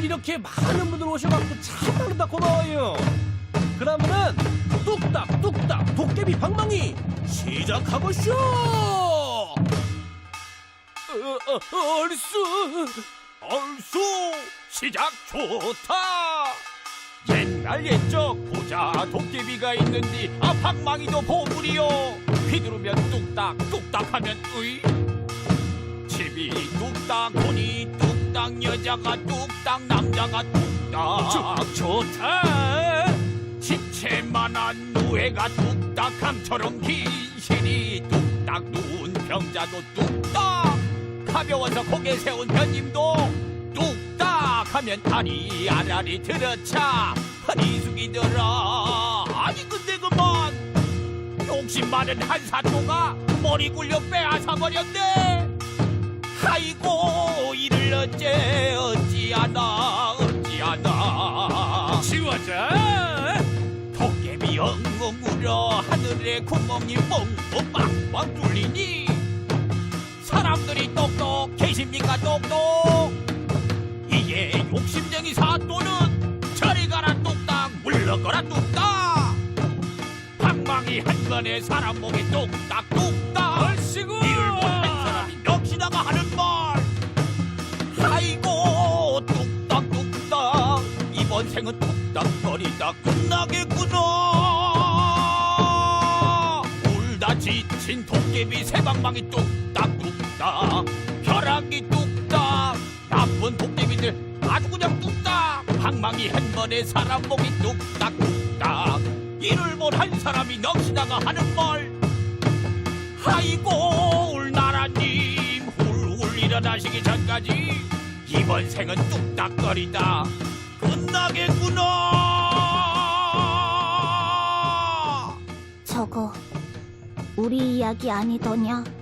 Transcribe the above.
오늘 이렇게 많은 분들 오셔갖고 참말로 다 고마워요. 그러면은 뚝딱 뚝딱 도깨비 방망이 시작하고쇼. 어, 어, 어, 얼쑤 얼쑤 시작 좋다. 옛날 옛적 부자 도깨비가 있는디 아 방망이도 보물이요 휘두르면 뚝딱 뚝딱하면 으이 집이 뚝딱 돈이 뚝딱 여자가 뚝딱 남자가 뚝딱. 좋다. 집채만한 노예가 뚝딱 강처럼 긴 신이 뚝딱 누운 병자도 뚝딱. 가벼워서 고개 세운 변님도 뚝딱 하면 아리 아라리 들어차. 허리 숙이더라. 아니 근데 그만. 욕심 많은 한사또가 머리 굴려 빼앗아 버렸네. 아이고 어째 어찌하나 어찌하나. 지워자 도깨비 엉엉 울어 하늘에 구멍이 뻥뻥 빵빵 뚫리니. 사람들이 똑똑 계십니까 똑똑? 이게 욕심쟁이 사또는 저리 가라 뚝딱. 물러거라 뚝딱. 방망이 한 번에 사람 목에 뚝딱 뚝딱 이번 생은 뚝딱거리다 끝나겠구나. 울다 지친 도깨비 새방망이 뚝딱 뚝딱 벼락이 뚝딱. 나쁜 도깨비들 아주 그냥 뚝딱. 방망이 한 번에 사람 목이 뚝딱 뚝딱. 이를 못한 사람이 넋이다가 하는 말. 아이고 울나라님. 훌훌 일어나시기 전까지 이번 생은 뚝딱거리다 저거 우리 이야기 아니더냐?